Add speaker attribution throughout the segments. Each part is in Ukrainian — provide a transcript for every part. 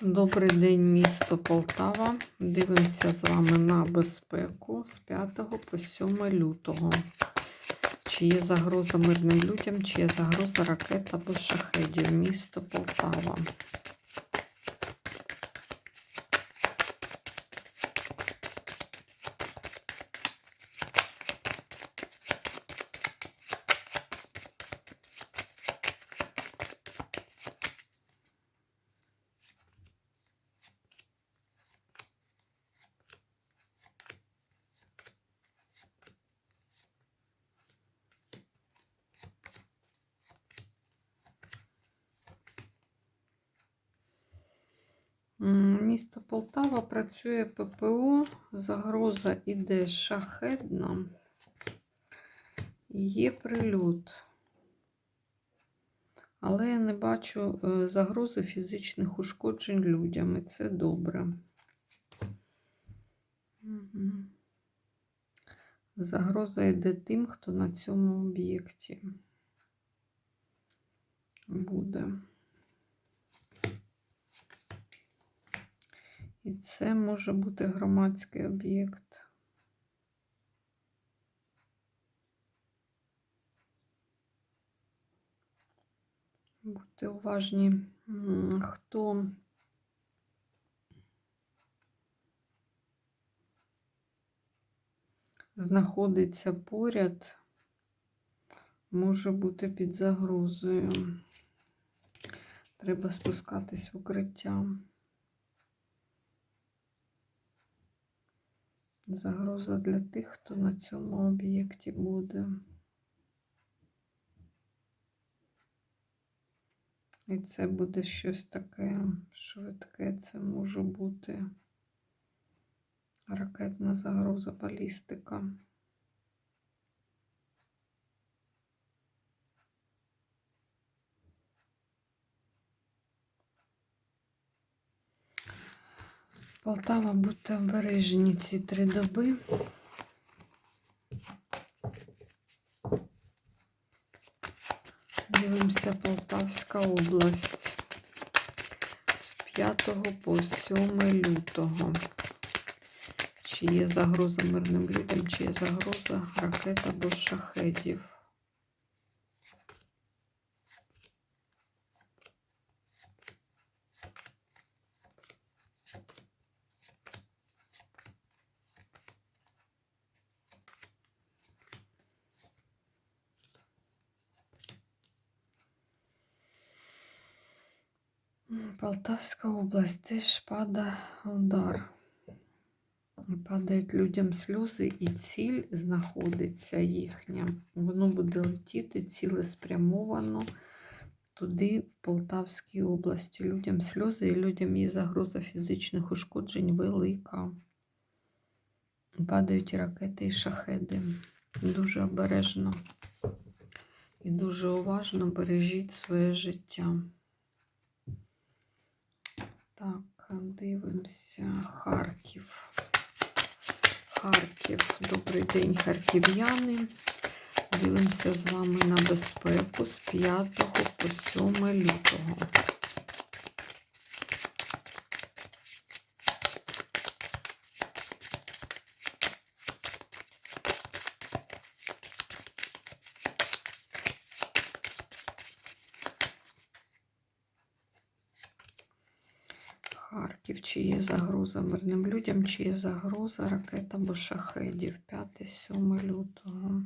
Speaker 1: Добрий день, місто Полтава. Дивимося з вами на безпеку з 5 по 7 лютого. Чи є загроза мирним людям, чи є загроза ракет або шахедів. Місто Полтава. Місто Полтава працює ППО. Загроза іде шахедна. І Є прильот. Але я не бачу е, загрози фізичних ушкоджень людям, і це добре. Мгм. Загроза йде тим, хто на цьому об'єкті буде. І це може бути громадський об'єкт. Будьте уважні, хто знаходиться поряд, може бути під загрозою. Треба спускатись в укриття. Загроза для тих, хто на цьому об'єкті буде. І це буде щось таке швидке. Це може бути ракетна загроза, балістика. Полтава, будьте обережні ці три доби. Дивимося Полтавська область з 5 по 7 лютого. Чи є загроза мирним людям, чи є загроза ракет або шахедів. Полтавська область теж падає удар. Падають людям сльози, і ціль знаходиться їхня. Воно буде летіти цілеспрямовано туди, в Полтавській області. Людям сльози і людям є загроза фізичних ушкоджень велика. Падають ракети і шахеди. Дуже обережно і дуже уважно бережіть своє життя. Так, дивимося. Харків. Харків. Добрий день, харків'яни. Дивимося з вами на безпеку з 5 по 7 лютого. Харків, чи є загроза мирним людям, чи є загроза ракет або шахедів 5-7 лютого.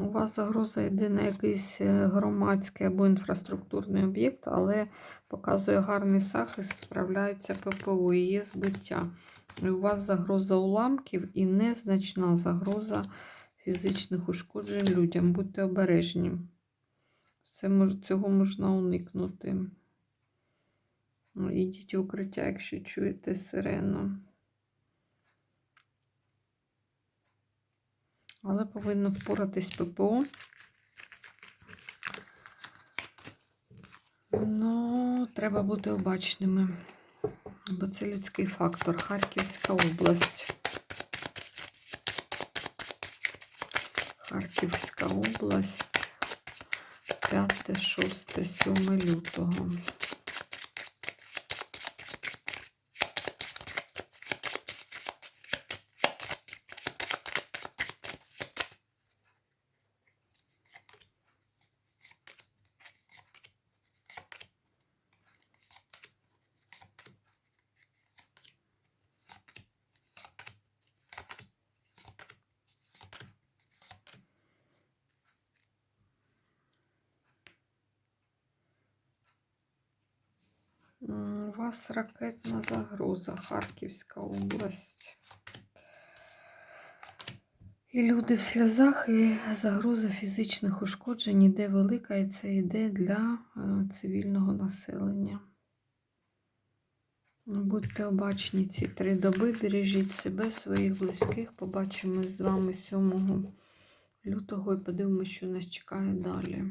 Speaker 1: У вас загроза йде на якийсь е, громадський або інфраструктурний об'єкт, але показує гарний захист, справляється ППО і є збиття. У вас загроза уламків і незначна загроза фізичних ушкоджень людям. Будьте обережні. Це, цього можна уникнути. Ну, Ідіть в укриття, якщо чуєте сирену. Але повинно впоратись ППО. Ну, треба бути обачними, бо це людський фактор. Харківська область. Харківська область. 5, 6, 7 лютого. У вас ракетна загроза, Харківська область. І люди в сльозах, і загроза фізичних ушкоджень іде велика, і це йде для е, цивільного населення. Будьте обачні ці три доби, бережіть себе, своїх близьких. Побачимось з вами 7 лютого і подивимося, що нас чекає далі.